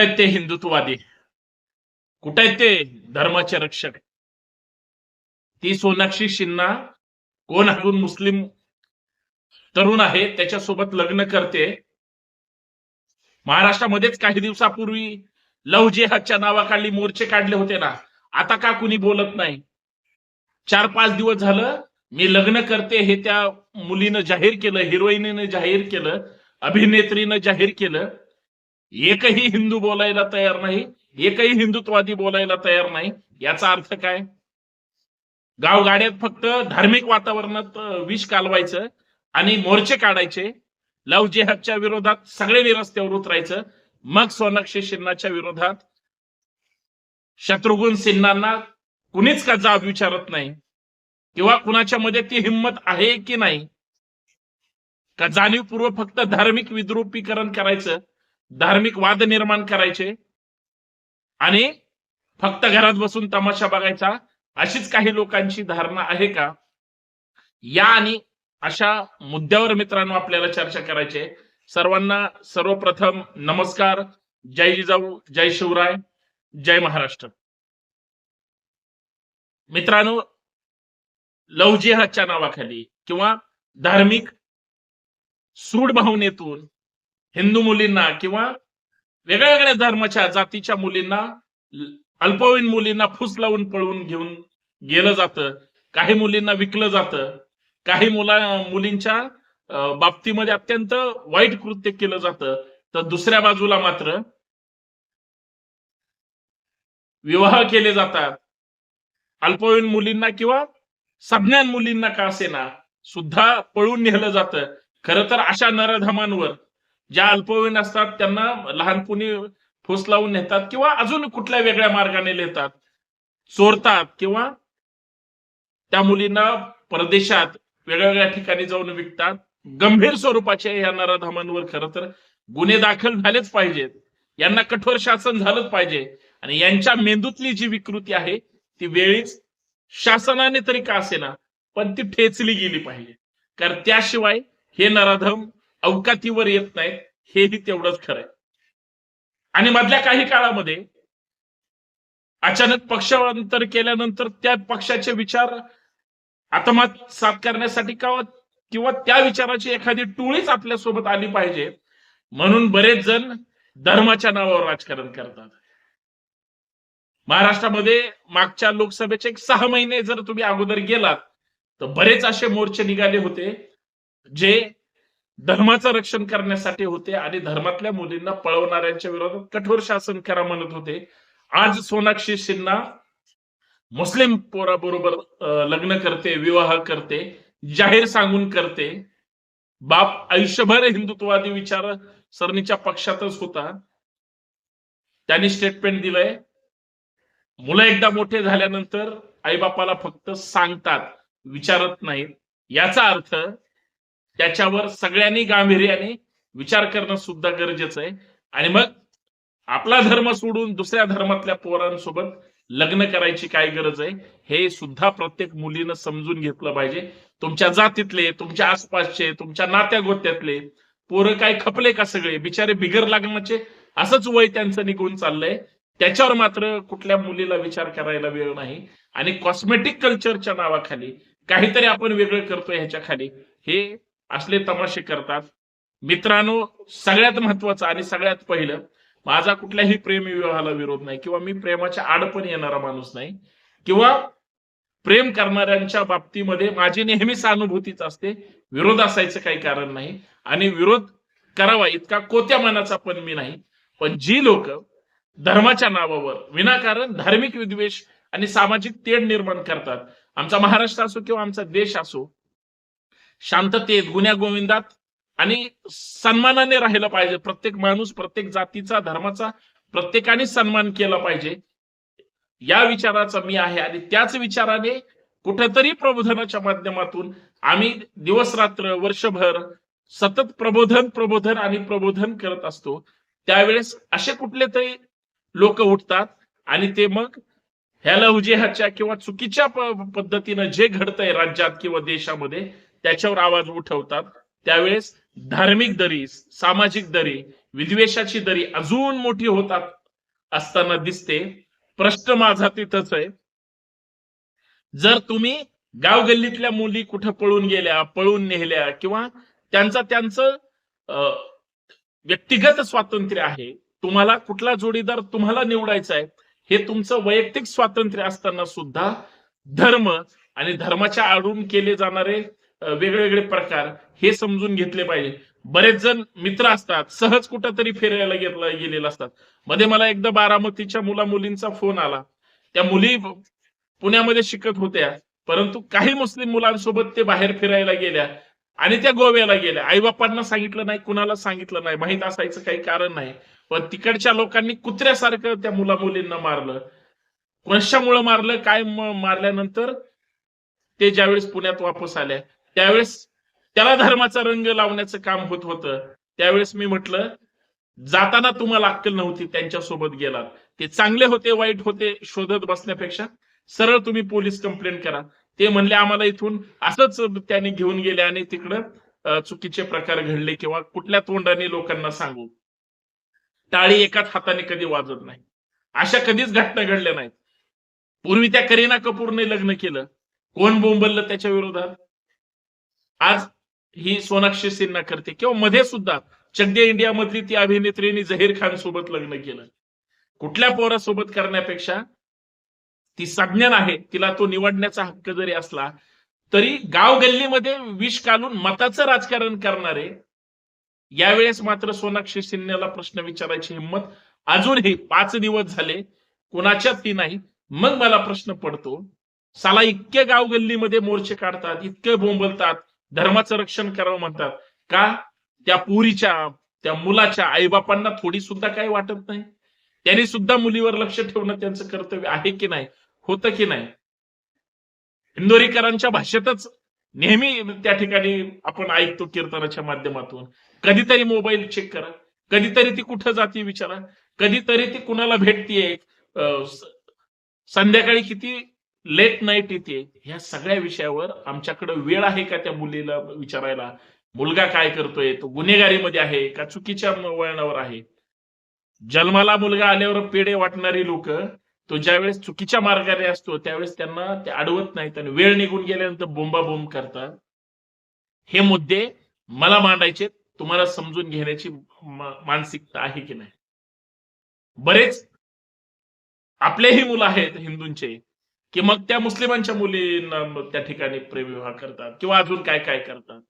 कुठे आहेत ते हिंदुत्ववादी? कुठे आहेत ते धर्माचे रक्षक? ती सोनाक्षी सिन्हा कोण हरून मुस्लिम तरुण आहे त्याच्यासोबत लग्न करते. महाराष्ट्रामध्येच काही दिवसापूर्वी लव जेहादच्या नावाखाली मोर्चे काढले होते ना आता का कुणी बोलत नाही? चार पाच दिवस झालं मी लग्न करते हे त्या मुलीनं जाहीर केलं हिरोईनीनं जाहीर केलं अभिनेत्रीनं जाहीर केलं. एकही हिंदू बोलायला तयार नाही एकही हिंदुत्ववादी बोलायला तयार नाही. याचा अर्थ काय? गावगाड्यात फक्त धार्मिक वातावरणात विष कालवायचं आणि मोर्चे काढायचे. लव जेहादच्या विरोधात सगळ्यांनी रस्त्यावर उतरायचं मग सोनाक्षी सिन्हाच्या विरोधात शत्रुघ्न सिन्हांना कुणीच का जाब विचारत नाही? किंवा कुणाच्या मध्ये ती हिंमत आहे की नाही? का जाणीवपूर्वक फक्त धार्मिक विद्रुपीकरण करायचं? धार्मिक वाद निर्माण करायचे. आणि फक्त घरात बसून तमाशा बघायचा अशीच काही लोकांची धारणा आहे का? या आणि अशा मुद्द्यावर मित्रांनो आपल्याला चर्चा करायची. सर्वांना सर्वप्रथम नमस्कार. जय जिजाऊ जय शिवराय जय महाराष्ट्र. मित्रांनो लवजिहाच्या नावाखाली किंवा धार्मिक सूड भावनेतून हिंदू मुलींना किंवा वेगळ्या वेगळ्या धर्माच्या जातीच्या मुलींना अल्पवयीन मुलींना फुस लावून पळवून घेऊन गेलं जातं. काही मुलींना विकलं जातं. काही मुला मुलींच्या बाबतीमध्ये अत्यंत वाईट कृत्य केलं जातं. तर दुसऱ्या बाजूला मात्र विवाह केले जातात. अल्पवयीन मुलींना किंवा सज्ञान मुलींना का असेना सुद्धा पळून नेलं जातं. खर तर अशा नरधमांवर ज्या अल्पवयीन असतात त्यांना लहानपणी फुस लावून नेतात किंवा अजून कुठल्या वेगळ्या मार्गाने नेतात. चोरतात किंवा त्या मुलींना परदेशात वेगवेगळ्या ठिकाणी जाऊन विकतात. गंभीर स्वरूपाचे या नराधमांवर खरं तर गुन्हे दाखल झालेच पाहिजेत. यांना कठोर शासन झालंच पाहिजे. आणि यांच्या मेंदूतली जी विकृती आहे ती वेळीच शासनाने तरी का असेना पण ती ठेचली गेली पाहिजे. कारण त्याशिवाय हे नराधम अवकातीवर येत नाहीत हेही तेवढंच खरंय. आणि मधल्या काही काळामध्ये अचानक पक्षांतर केल्यानंतर त्या पक्षाचे विचार आत्मात साथ करण्यासाठी का किंवा त्या विचाराची एखादी टोळीच आपल्यासोबत आली पाहिजे म्हणून बरेच जण धर्माच्या नावावर राजकारण करतात. महाराष्ट्रामध्ये मागच्या लोकसभेचे एक सहा महिने जर तुम्ही अगोदर गेलात तर बरेच असे मोर्चे निघाले होते जे धर्माचं रक्षण करण्यासाठी होते आणि धर्मातल्या मुलींना पळवणाऱ्यांच्या विरोधात कठोर शासन करा म्हणत होते. आज सोनाक्षी सिन्हा मुस्लिम पोराबरोबर लग्न करते विवाह करते जाहीर सांगून करते. बाप आयुष्यभर हिंदुत्ववादी विचार सरणीच्या पक्षातच होता. त्यांनी स्टेटमेंट दिलंय मुलं एकदा मोठे झाल्यानंतर आईबापाला फक्त सांगतात विचारत नाहीत. याचा अर्थ त्याच्यावर सगळ्यांनी गांभीर्याने विचार करणं सुद्धा गरजेचं आहे. आणि मग आपला धर्म सोडून दुसऱ्या धर्मातल्या पोरांसोबत लग्न करायची काय गरज आहे हे सुद्धा प्रत्येक मुलीनं समजून घेतलं पाहिजे. तुमच्या जातीतले तुमच्या आसपासचे तुमच्या नात्या गोत्यातले पोरं काय खपले का सगळे? बिचारे बिगर लागण्याचे असंच वय त्यांचं निघून चाललंय. त्याच्यावर मात्र कुठल्या मुलीला विचार करायला वेळ नाही. आणि कॉस्मेटिक कल्चरच्या नावाखाली काहीतरी आपण वेगळं करतोय ह्याच्या खाली हे असले तमाशे करतात. मित्रांनो सगळ्यात महत्वाचं आणि सगळ्यात पहिलं माझा कुठल्याही प्रेम विवाहाला विरोध नाही किंवा मी प्रेमाच्या आडपण येणारा माणूस नाही किंवा प्रेम करणाऱ्यांच्या बाबतीमध्ये माझी नेहमी सहानुभूतीच असते. विरोध असायचं काही कारण नाही आणि विरोध करावा इतका कोत्या मनाचा पण मी नाही. पण जी लोक धर्माच्या नावावर विनाकारण धार्मिक विद्वेष आणि सामाजिक तेढ निर्माण करतात आमचा महाराष्ट्र असो किंवा आमचा देश असो शांततेत गुन्ह्या गोविंदात आणि सन्मानाने राहिलं पाहिजे. प्रत्येक माणूस प्रत्येक जातीचा धर्माचा प्रत्येकाने सन्मान केला पाहिजे. या विचाराचा मी आहे आणि त्याच विचाराने कुठेतरी प्रबोधनाच्या माध्यमातून आम्ही दिवस रात्र वर्षभर सतत प्रबोधन प्रबोधन आणि प्रबोधन करत असतो. त्यावेळेस असे कुठले तरी लोक उठतात आणि ते मग ह्या उजेहाच्या किंवा चुकीच्या प- पद्धतीनं जे घडतंय राज्यात किंवा देशामध्ये त्याच्यावर आवाज उठवतात. त्यावेळेस धार्मिक दरी सामाजिक दरी विद्वेषाची दरी अजून मोठी होतात असताना दिसते. प्रश्न माझा तिथंच आहे. जर तुम्ही गाव गल्लीतल्या मुली कुठं पळून गेल्या पळून नेल्या किंवा त्यांचं त्यांचं अं, व्यक्तिगत स्वातंत्र्य आहे तुम्हाला कुठला जोडीदार तुम्हाला निवडायचा आहे हे तुमचं वैयक्तिक स्वातंत्र्य असताना सुद्धा धर्म आणि धर्माच्या आडून केले जाणारे वेगवेगळे प्रकार हे समजून घेतले पाहिजे. बरेच जण मित्र असतात सहज कुठंतरी फिरायला गेला गेलेले असतात. मध्ये मला एकदा बारामतीच्या मुला मुलींचा फोन आला. त्या मुली पुण्यामध्ये शिकत होत्या परंतु काही मुस्लिम मुलांसोबत ते बाहेर फिरायला गेल्या आणि त्या गोव्याला गेल्या. आईबापांना सांगितलं नाही कुणाला सांगितलं नाही माहीत असायचं काही कारण नाही. पण तिकडच्या लोकांनी कुत्र्यासारखं त्या मुला मुलींना मारलं. कशामुळं मारलं काय मारल्यानंतर ते ज्यावेळेस पुण्यात वापस आल्या. त्यावेळेस त्याला धर्माचा रंग लावण्याचं काम होत होतं. त्यावेळेस मी म्हटलं जाताना तुम्हाला अक्कल नव्हती त्यांच्यासोबत गेलात. ते चांगले होते वाईट होते शोधत बसण्यापेक्षा सरळ तुम्ही पोलीस कंप्लेंट करा. ते म्हणले आम्हाला इथून असंच त्यांनी घेऊन गेले आणि तिकडं चुकीचे प्रकार घडले किंवा कुठल्या तोंडाने लोकांना सांगू. टाळी एकाच हाताने कधी वाजत नाही. अशा कधीच घटना घडल्या नाहीत. पूर्वी त्या करीना कपूरने लग्न केलं. कोण बोंबललं त्याच्या विरोधात? आज ही सोनाक्षी सिन्हा करते. किंवा मध्ये सुद्धा चड्डे इंडिया मधली ती अभिनेत्रीने झहीर खान सोबत लग्न केलं. कुठल्या पोरासोबत करण्यापेक्षा ती संज्ञान आहे तिला तो निवडण्याचा हक्क जरी असला तरी गाव गल्लीमध्ये विष काढून मताचं राजकारण करणारे यावेळेस मात्र सोनाक्षी सिन्ह्याला प्रश्न विचारायची हिंमत अजूनही पाच दिवस झाले कोणाच्यातही नाही. मग मला प्रश्न पडतो साला इतके गाव गल्लीमध्ये मोर्चे काढतात इतके बोंबलतात धर्माचं रक्षण करावं म्हणतात. का? त्या पुरीच्या त्या मुलाच्या आईबापांना थोडी सुद्धा काही वाटत नाही. त्यांनी सुद्धा मुलीवर लक्ष ठेवणं त्यांचं कर्तव्य आहे की नाही? होतं की नाही? इंदोरीकरांच्या भाषेतच नेहमी त्या ठिकाणी आपण ऐकतो कीर्तनाच्या माध्यमातून. कधीतरी मोबाईल चेक करा. कधीतरी ती कुठं जाते विचारा. कधीतरी ती कुणाला भेटतीये? अं, संध्याकाळी किती लेट नाईट येते ह्या सगळ्या विषयावर आमच्याकडे वेळ आहे का त्या मुलीला विचारायला? मुलगा काय करतोय? तो गुन्हेगारीमध्ये आहे का चुकीच्या वळणावर आहे? जन्माला मुलगा आल्यावर पेढे वाटणारी लोक तो ज्यावेळेस चुकीच्या मार्गाने असतो त्यावेळेस त्यांना ते अडवत नाहीत आणि वेळ निघून गेल्यानंतर बोंबाबोंब करतात. हे मुद्दे मला मांडायचे तुम्हाला समजून घेण्याची मानसिकता आहे की नाही? बरेच आपलेही मुलं आहेत हिंदूंचे की मग त्या मुस्लिमांच्या मुलींना त्या ठिकाणी प्रेमविवाह करतात? किंवा अजून काय काय करतात?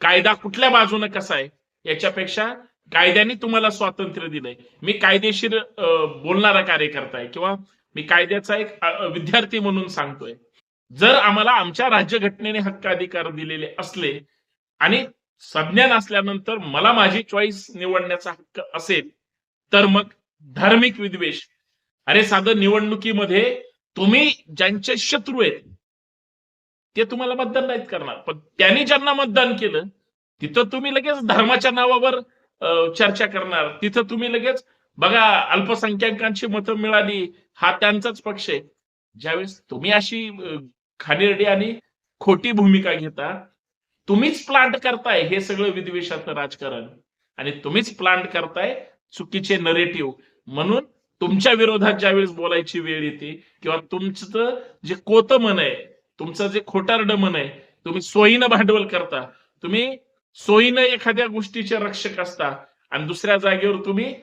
कायदा कुठल्या बाजूने कसा आहे? याच्यापेक्षा कायद्याने तुम्हाला स्वातंत्र्य दिलंय. मी कायदेशीर बोलणारा कार्यकर्ता आहे किंवा मी कायद्याचा एक विद्यार्थी म्हणून सांगतोय. जर आम्हाला आमच्या राज्यघटनेने हक्क अधिकार दिलेले असले आणि संज्ञान असल्यानंतर मला माझी चॉईस निवडण्याचा हक्क असेल तर मग धार्मिक विद्वेष अरे साधं निवडणुकीमध्ये तुम्ही ज्यांचे शत्रू आहेत ते तुम्हाला मतदान नाहीत करणार. पण त्यांनी ज्यांना मतदान केलं तिथं तुम्ही लगेच धर्माच्या नावावर चर्चा करणार. तिथं तुम्ही लगेच बघा अल्पसंख्याकांची मतं मिळाली हा त्यांचाच पक्ष आहे. ज्यावेळेस तुम्ही अशी खानेरडी आणि खोटी भूमिका घेता तुम्हीच प्लांट करताय हे सगळं विद्वेषाचं राजकारण. आणि तुम्हीच प्लांट करताय चुकीचे नरेटिव्ह म्हणून तुमच्या विरोधात ज्यावेळेस बोलायची वेळ येते किंवा तुमचं जे कोत मन आहे तुमचं जे खोटारड मन आहे तुम्ही सोयीनं भांडवल करता तुम्ही सोयीनं एखाद्या गोष्टीचे रक्षक असता आणि दुसऱ्या जागेवर तुम्ही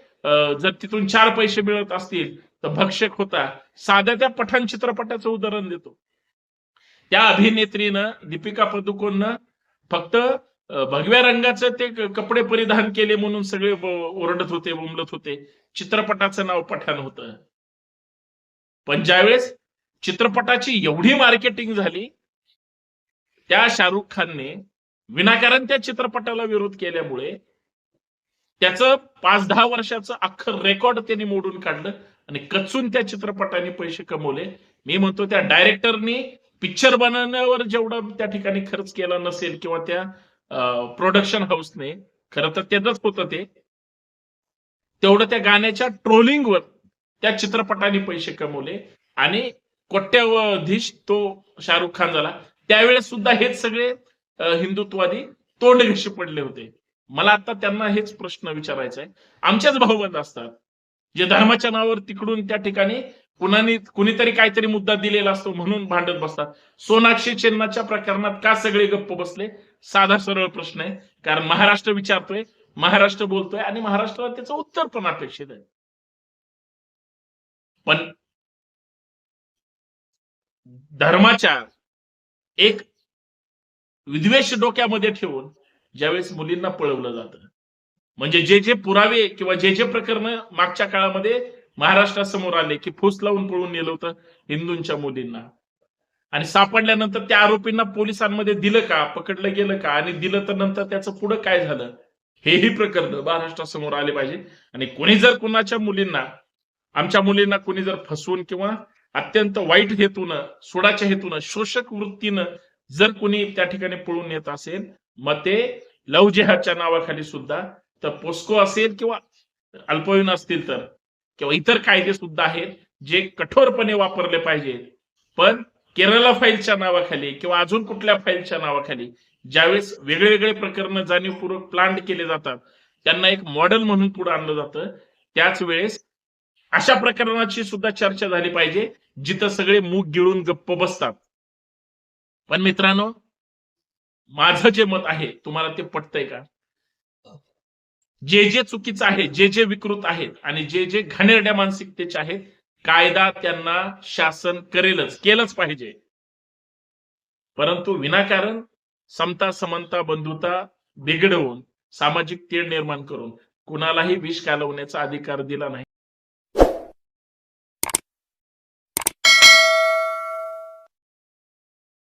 जर तिथून चार पैसे मिळत असतील तर भक्षक होता. साध्या त्या पठाण चित्रपटाचं उदाहरण देतो. त्या अभिनेत्रीनं दीपिका पदुकोननं फक्त भगव्या रंगाचे ते कपडे परिधान केले म्हणून सगळे ओरडत होते बोंबलत होते. चित्रपटाचं नाव पठाण होतं. पण ज्यावेळेस चित्रपटाची एवढी मार्केटिंग झाली त्या शाहरुख खानने विनाकारण त्या चित्रपटाला विरोध केल्यामुळे त्याचं पाच दहा वर्षाचं अख्खं रेकॉर्ड त्यांनी मोडून काढलं आणि कचून त्या चित्रपटाने पैसे कमवले. मी म्हणतो त्या डायरेक्टरनी पिक्चर बनवण्यावर जेवढा त्या ठिकाणी खर्च केला नसेल किंवा त्या प्रोडक्शन हाऊसने खरं तर त्याच होतं ते तेवढं त्या गाण्याच्या ट्रोलिंगवर त्या चित्रपटाने पैसे कमवले. आणि कोट्यावधीश तो शाहरुख खान झाला. त्यावेळेस सुद्धा हेच सगळे हिंदुत्वादी तोंड घशी पडले होते. मला आता त्यांना हेच प्रश्न विचारायचा आहे आमच्याच भाऊबंद असतात. जे धर्माच्या नावावर तिकडून त्या ठिकाणी कुणाने कुणीतरी काहीतरी मुद्दा दिलेला असतो म्हणून भांडत बसतात. सोनाक्षी चिन्हाच्या प्रकरणात का सगळे गप्प बसले? साधा सरळ प्रश्न आहे. कारण महाराष्ट्र विचारतोय महाराष्ट्र बोलतोय आणि महाराष्ट्राला त्याचं उत्तर पण अपेक्षित आहे. पण धर्माच्या एक विद्वेष डोक्यामध्ये ठेवून ज्यावेळेस मुलींना पळवलं जातं. म्हणजे जे जे पुरावे किंवा जे जे प्रकरण मागच्या काळामध्ये महाराष्ट्रासमोर आले की फुस लावून पळून नेलं होतं हिंदूंच्या मुलींना आणि सापडल्यानंतर त्या आरोपींना पोलिसांमध्ये दिलं का पकडलं गेलं का आणि दिलं तर नंतर त्याचं पुढं काय झालं? हेही प्रकरण महाराष्ट्रासमोर आले पाहिजे. आणि कोणी जर कुणाच्या मुलींना आमच्या मुलींना कोणी जर फसवून किंवा अत्यंत वाईट हेतूनं सोडाच्या हेतूनं शोषक वृत्तीनं जर कोणी त्या ठिकाणी पळून येत असेल मग ते लव जेहादच्या नावाखाली सुद्धा तर पोस्को असेल किंवा अल्पवयीन असतील तर. किंवा इतर कायदे सुद्धा आहेत जे कठोरपणे वापरले पाहिजेत. पण केरला फाईलच्या नावाखाली किंवा अजून कुठल्या फाईलच्या नावाखाली ज्यावेळेस वेगवेगळे प्रकरण जाणीवपूर्वक प्लांट केले जातात त्यांना एक मॉडेल म्हणून पुढे आणलं जातं. त्याच वेळेस अशा प्रकरणाची सुद्धा चर्चा झाली पाहिजे जिथं सगळे मूग गिळून गप्प बसतात. पण मित्रांनो माझं जे मत आहे तुम्हाला ते पटतंय का? जे जे चुकीचं आहे जे जे विकृत आहेत आणि जे जे घाणेरड्या मानसिकतेचे आहेत कायदा त्यांना शासन करेलच केलंच पाहिजे. परंतु विनाकारण समता समता बंधुता बिघडवून सामाजिक तीळ निर्माण करून कुणालाही विष घालवण्याचा अधिकार दिला नाही.